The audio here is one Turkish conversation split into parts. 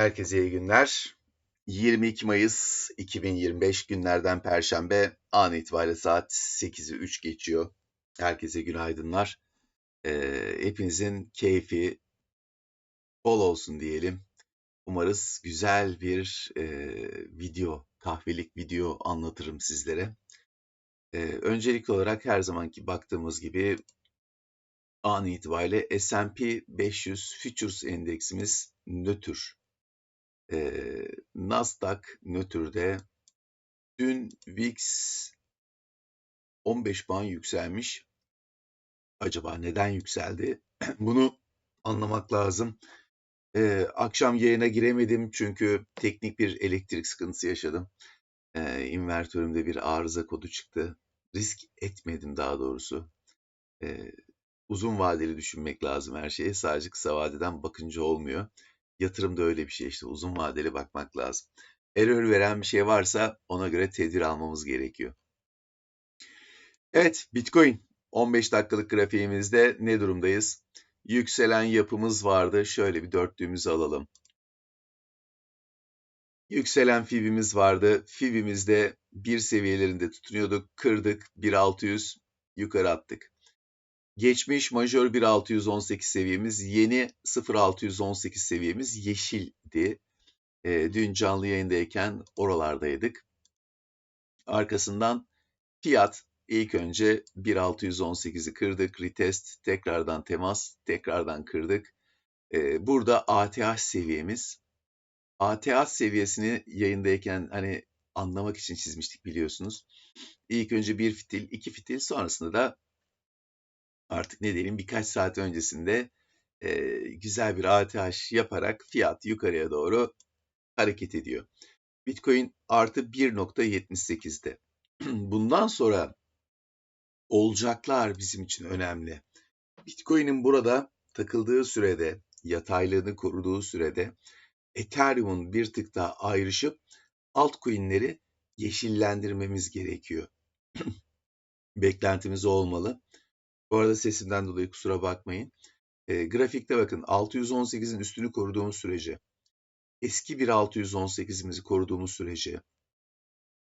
Herkese iyi günler. 22 Mayıs 2025 günlerden Perşembe an itibariyle saat 8'i 3 geçiyor. Herkese günaydınlar. Ee, hepinizin keyfi bol olsun diyelim. Umarız güzel bir e, video, kahvelik video anlatırım sizlere. Ee, öncelikli olarak her zamanki baktığımız gibi an itibariyle S&P 500 Futures endeksimiz nötr e, Nasdaq nötrde dün VIX 15 puan yükselmiş. Acaba neden yükseldi? Bunu anlamak lazım. Ee, akşam yayına giremedim çünkü teknik bir elektrik sıkıntısı yaşadım. Ee, invertörümde bir arıza kodu çıktı. Risk etmedim daha doğrusu. Ee, uzun vadeli düşünmek lazım her şeye. Sadece kısa vadeden bakınca olmuyor. Yatırım da öyle bir şey işte uzun vadeli bakmak lazım. Error veren bir şey varsa ona göre tedbir almamız gerekiyor. Evet Bitcoin 15 dakikalık grafiğimizde ne durumdayız? Yükselen yapımız vardı. Şöyle bir dörtlüğümüzü alalım. Yükselen fibimiz vardı. Fibimizde bir seviyelerinde tutunuyorduk. Kırdık 1600 yukarı attık. Geçmiş majör 1618 seviyemiz, yeni 0618 seviyemiz yeşildi. E, dün canlı yayındayken oralardaydık. Arkasından fiyat ilk önce 1618'i kırdık, retest, tekrardan temas, tekrardan kırdık. E, burada ATH seviyemiz. ATH seviyesini yayındayken hani anlamak için çizmiştik biliyorsunuz. İlk önce bir fitil, iki fitil sonrasında da artık ne diyelim birkaç saat öncesinde e, güzel bir ATH yaparak fiyat yukarıya doğru hareket ediyor. Bitcoin artı 1.78'de. Bundan sonra olacaklar bizim için önemli. Bitcoin'in burada takıldığı sürede, yataylığını koruduğu sürede Ethereum'un bir tık daha ayrışıp altcoin'leri yeşillendirmemiz gerekiyor. Beklentimiz olmalı. Bu arada sesimden dolayı kusura bakmayın. E, grafikte bakın 618'in üstünü koruduğumuz sürece, eski bir 618'imizi koruduğumuz sürece,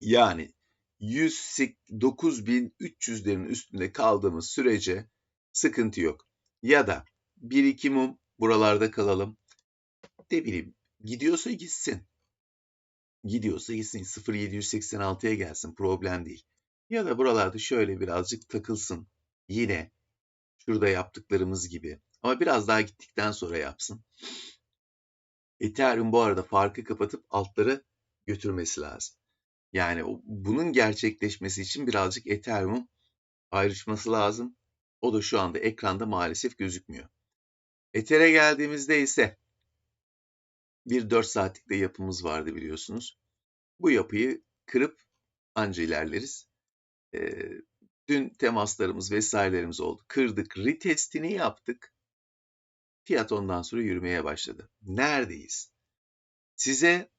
yani 109.300'lerin üstünde kaldığımız sürece sıkıntı yok. Ya da bir iki mum buralarda kalalım. Ne bileyim gidiyorsa gitsin. Gidiyorsa gitsin 0.786'ya gelsin problem değil. Ya da buralarda şöyle birazcık takılsın yine şurada yaptıklarımız gibi ama biraz daha gittikten sonra yapsın. Ethereum bu arada farkı kapatıp altları götürmesi lazım. Yani bunun gerçekleşmesi için birazcık Ethereum ayrışması lazım. O da şu anda ekranda maalesef gözükmüyor. Ether'e geldiğimizde ise bir 4 saatlik de yapımız vardı biliyorsunuz. Bu yapıyı kırıp anca ilerleriz. Ee, Dün temaslarımız vesairelerimiz oldu. Kırdık, retestini yaptık. Fiyat ondan sonra yürümeye başladı. Neredeyiz? Size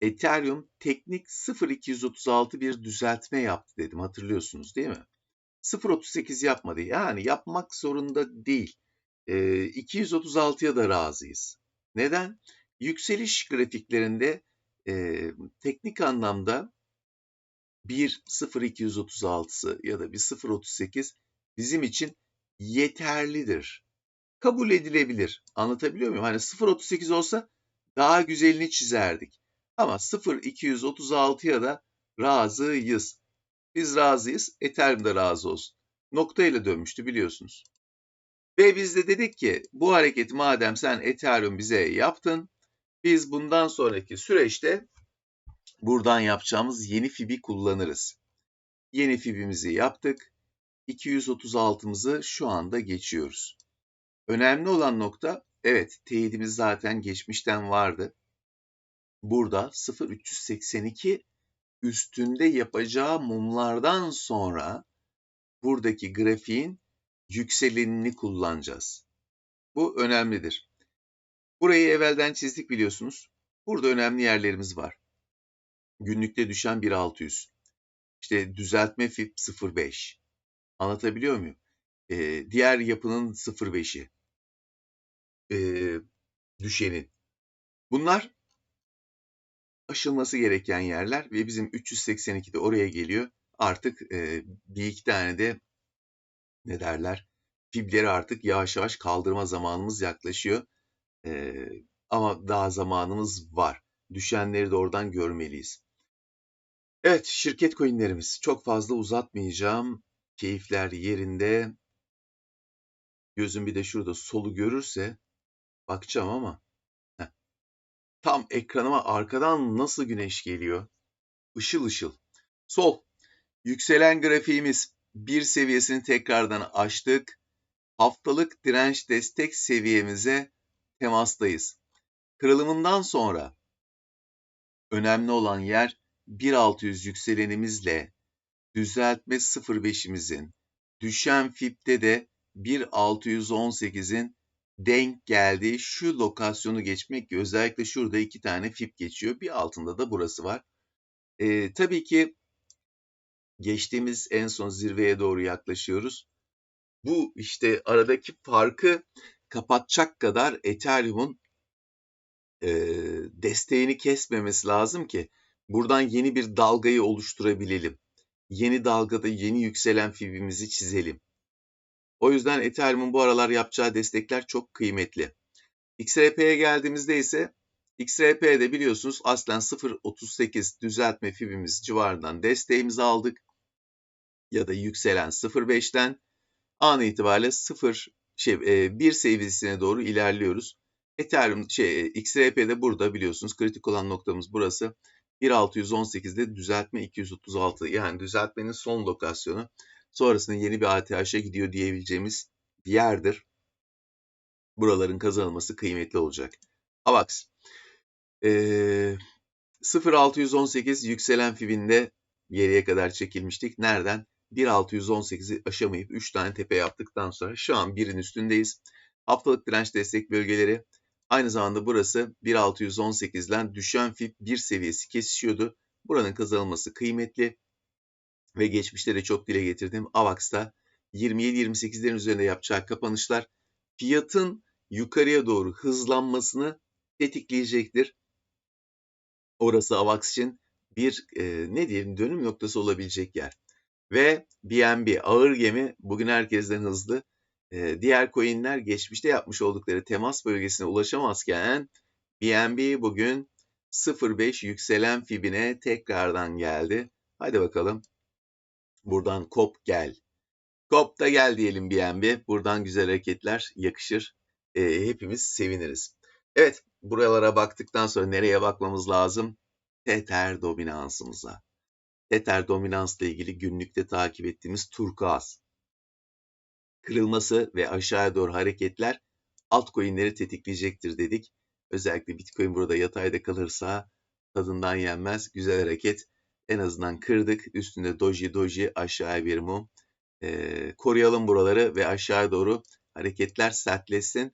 Ethereum teknik 0.236 bir düzeltme yaptı dedim hatırlıyorsunuz değil mi? 0.38 yapmadı. Yani yapmak zorunda değil. E, 236'ya da razıyız. Neden? Yükseliş grafiklerinde e, teknik anlamda bir 0236'sı ya da bir 038 bizim için yeterlidir. Kabul edilebilir. Anlatabiliyor muyum? Hani 038 olsa daha güzelini çizerdik. Ama 0236'ya da razıyız. Biz razıyız. Ethereum da razı olsun. Noktayla dönmüştü biliyorsunuz. Ve biz de dedik ki bu hareketi madem sen Ethereum bize yaptın, biz bundan sonraki süreçte Buradan yapacağımız yeni fibi kullanırız. Yeni fibimizi yaptık. 236'mızı şu anda geçiyoruz. Önemli olan nokta, evet teyidimiz zaten geçmişten vardı. Burada 0382 üstünde yapacağı mumlardan sonra buradaki grafiğin yükselenini kullanacağız. Bu önemlidir. Burayı evvelden çizdik biliyorsunuz. Burada önemli yerlerimiz var günlükte düşen 1.600. İşte düzeltme FIP 0.5. Anlatabiliyor muyum? Ee, diğer yapının 0.5'i. Ee, düşenin. Bunlar aşılması gereken yerler ve bizim 382 de oraya geliyor. Artık e, bir iki tane de ne derler fibleri artık yavaş yavaş kaldırma zamanımız yaklaşıyor. E, ama daha zamanımız var. Düşenleri de oradan görmeliyiz. Evet şirket coinlerimiz çok fazla uzatmayacağım. Keyifler yerinde. Gözüm bir de şurada solu görürse bakacağım ama heh. tam ekranıma arkadan nasıl güneş geliyor? Işıl ışıl. Sol. Yükselen grafiğimiz bir seviyesini tekrardan aştık. Haftalık direnç destek seviyemize temastayız. Kırılımından sonra önemli olan yer 1600 yükselenimizle düzeltme 05'imizin düşen fipte de 1618'in denk geldiği şu lokasyonu geçmek ki özellikle şurada iki tane fip geçiyor. Bir altında da burası var. Ee, tabii ki geçtiğimiz en son zirveye doğru yaklaşıyoruz. Bu işte aradaki farkı kapatacak kadar Ethereum'un e, desteğini kesmemesi lazım ki buradan yeni bir dalgayı oluşturabilelim. Yeni dalgada yeni yükselen fibimizi çizelim. O yüzden Ethereum'un bu aralar yapacağı destekler çok kıymetli. XRP'ye geldiğimizde ise XRP'de biliyorsunuz aslen 0.38 düzeltme fibimiz civarından desteğimizi aldık. Ya da yükselen 0.5'ten an itibariyle 0 şey, 1 seviyesine doğru ilerliyoruz. Ethereum şey XRP'de burada biliyorsunuz kritik olan noktamız burası. 1618'de düzeltme 236 yani düzeltmenin son lokasyonu. Sonrasında yeni bir ATH'e gidiyor diyebileceğimiz bir yerdir. Buraların kazanılması kıymetli olacak. AVAX. Ee, 0618 yükselen fibinde geriye kadar çekilmiştik. Nereden? 1618'i aşamayıp 3 tane tepe yaptıktan sonra şu an birin üstündeyiz. Haftalık direnç destek bölgeleri Aynı zamanda burası 1618'den düşen fib 1 seviyesi kesişiyordu. Buranın kazanılması kıymetli ve geçmişte de çok dile getirdiğim AVAX'ta 27-28'lerin üzerinde yapacağı kapanışlar fiyatın yukarıya doğru hızlanmasını tetikleyecektir. Orası AVAX için bir e, ne diyelim dönüm noktası olabilecek yer. Ve BNB ağır gemi bugün herkesten hızlı diğer coinler geçmişte yapmış oldukları temas bölgesine ulaşamazken BNB bugün 0.5 yükselen fibine tekrardan geldi. Hadi bakalım. Buradan kop gel. Kop da gel diyelim BNB. Buradan güzel hareketler yakışır. E, hepimiz seviniriz. Evet buralara baktıktan sonra nereye bakmamız lazım? Tether dominansımıza. Tether dominansla ilgili günlükte takip ettiğimiz turkuaz kırılması ve aşağıya doğru hareketler altcoin'leri tetikleyecektir dedik. Özellikle Bitcoin burada yatayda kalırsa tadından yenmez. Güzel hareket. En azından kırdık. Üstünde doji doji aşağıya bir mum. Ee, koruyalım buraları ve aşağıya doğru hareketler sertleşsin.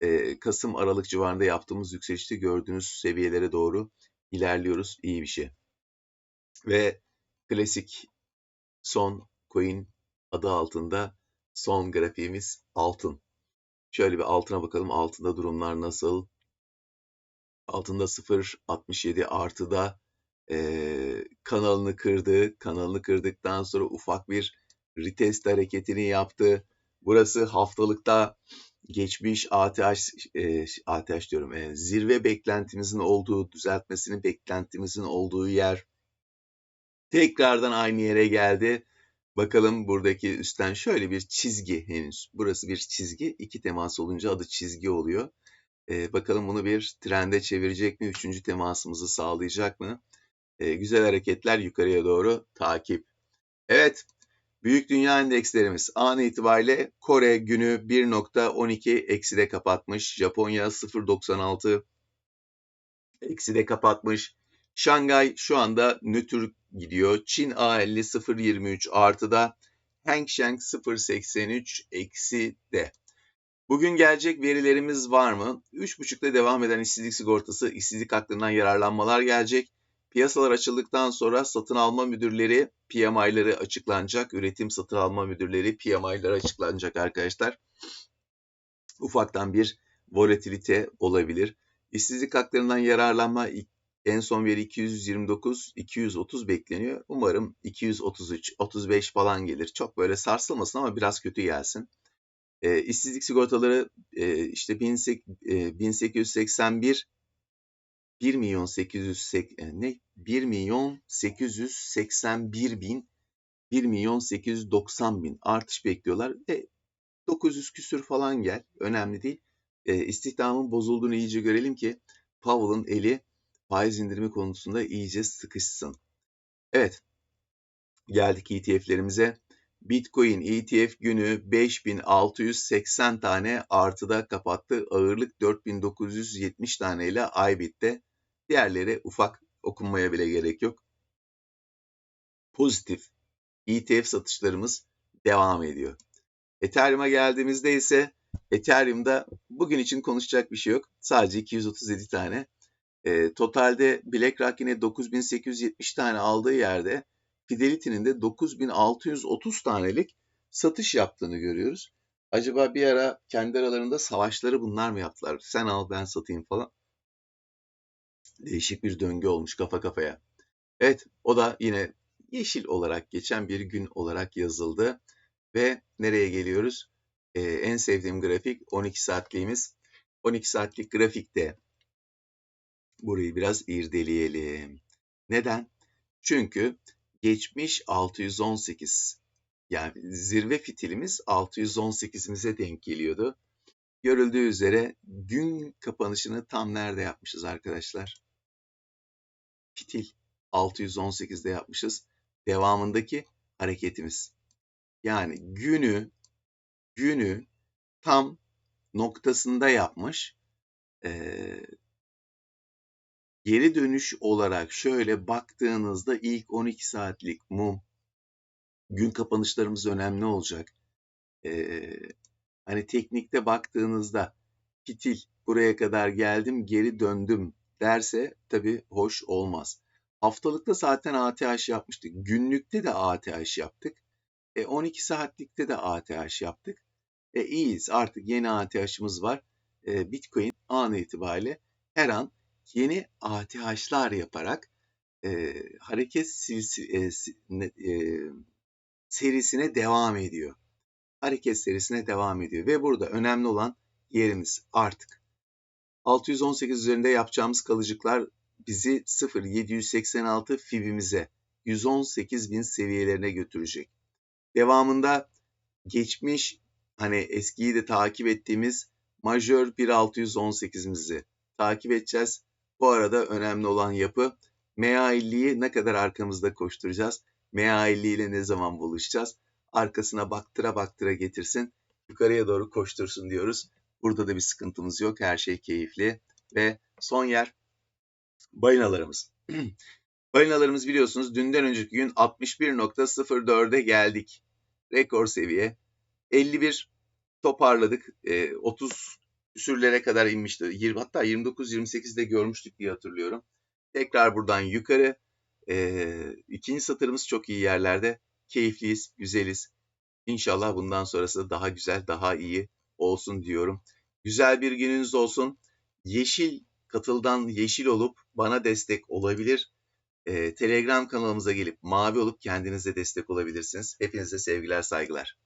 Ee, Kasım Aralık civarında yaptığımız yükselişte gördüğünüz seviyelere doğru ilerliyoruz. İyi bir şey. Ve klasik son coin adı altında Son grafiğimiz altın. Şöyle bir altına bakalım. Altında durumlar nasıl? Altında 0.67 artıda e, kanalını kırdı. Kanalını kırdıktan sonra ufak bir retest hareketini yaptı. Burası haftalıkta geçmiş ATH, e, ATH diyorum, e, zirve beklentimizin olduğu, düzeltmesini beklentimizin olduğu yer. Tekrardan aynı yere geldi. Bakalım buradaki üstten şöyle bir çizgi henüz. Burası bir çizgi. İki temas olunca adı çizgi oluyor. Ee, bakalım bunu bir trende çevirecek mi? Üçüncü temasımızı sağlayacak mı? Ee, güzel hareketler yukarıya doğru takip. Evet. Büyük dünya endekslerimiz an itibariyle Kore günü 1.12 ekside kapatmış. Japonya 0.96 ekside kapatmış. Şangay şu anda nötr gidiyor. Çin A50 0.23 artıda. Hang Seng 0.83 eksi de. Bugün gelecek verilerimiz var mı? 3.5'da devam eden işsizlik sigortası, işsizlik hakkından yararlanmalar gelecek. Piyasalar açıldıktan sonra satın alma müdürleri PMI'ları açıklanacak. Üretim satın alma müdürleri PMI'ları açıklanacak arkadaşlar. Ufaktan bir volatilite olabilir. İşsizlik haklarından yararlanma en son veri 229, 230 bekleniyor. Umarım 233, 35 falan gelir. Çok böyle sarsılmasın ama biraz kötü gelsin. E, işsizlik sigortaları e, işte 1881 1 milyon 800 ne 1 milyon 881 bin 1 milyon 890 bin artış bekliyorlar ve 900 küsür falan gel önemli değil. E, istihdamın bozulduğunu iyice görelim ki Powell'ın eli faiz indirimi konusunda iyice sıkışsın. Evet geldik ETF'lerimize. Bitcoin ETF günü 5680 tane artıda kapattı. Ağırlık 4970 tane ile Ibit'te. Diğerleri ufak okunmaya bile gerek yok. Pozitif ETF satışlarımız devam ediyor. Ethereum'a geldiğimizde ise Ethereum'da bugün için konuşacak bir şey yok. Sadece 237 tane. E, totalde BlackRock yine 9870 tane aldığı yerde Fidelity'nin de 9630 tanelik satış yaptığını görüyoruz. Acaba bir ara kendi aralarında savaşları bunlar mı yaptılar? Sen al ben satayım falan. Değişik bir döngü olmuş kafa kafaya. Evet o da yine yeşil olarak geçen bir gün olarak yazıldı. Ve nereye geliyoruz? Ee, en sevdiğim grafik 12 saatliğimiz. 12 saatlik grafikte burayı biraz irdeleyelim. Neden? Çünkü geçmiş 618 yani zirve fitilimiz 618'imize denk geliyordu. Görüldüğü üzere gün kapanışını tam nerede yapmışız arkadaşlar? Fitil 618'de yapmışız. Devamındaki hareketimiz. Yani günü günü tam noktasında yapmış. Ee, Geri dönüş olarak şöyle baktığınızda ilk 12 saatlik mum gün kapanışlarımız önemli olacak. Ee, hani teknikte baktığınızda fitil buraya kadar geldim geri döndüm derse tabii hoş olmaz. Haftalıkta zaten ATH yapmıştık. Günlükte de ATH yaptık. E, 12 saatlikte de ATH yaptık. E, iyiyiz artık yeni ATH'ımız var. E, Bitcoin an itibariyle her an yeni ATH'lar yaparak e, hareket silsi, e, e, serisine devam ediyor. Hareket serisine devam ediyor ve burada önemli olan yerimiz artık. 618 üzerinde yapacağımız kalıcıklar bizi 0.786 fibimize 118 bin seviyelerine götürecek. Devamında geçmiş hani eskiyi de takip ettiğimiz majör 1.618'imizi takip edeceğiz. Bu arada önemli olan yapı MA50'yi ne kadar arkamızda koşturacağız? MA50 ile ne zaman buluşacağız? Arkasına baktıra baktıra getirsin. Yukarıya doğru koştursun diyoruz. Burada da bir sıkıntımız yok. Her şey keyifli. Ve son yer balinalarımız. balinalarımız biliyorsunuz dünden önceki gün 61.04'e geldik. Rekor seviye. 51 toparladık. E, 30 küsürlere kadar inmişti. 20, hatta 29-28'de görmüştük diye hatırlıyorum. Tekrar buradan yukarı. E, ikinci satırımız çok iyi yerlerde. Keyifliyiz, güzeliz. İnşallah bundan sonrası daha güzel, daha iyi olsun diyorum. Güzel bir gününüz olsun. Yeşil katıldan yeşil olup bana destek olabilir. Ee, Telegram kanalımıza gelip mavi olup kendinize destek olabilirsiniz. Hepinize sevgiler, saygılar.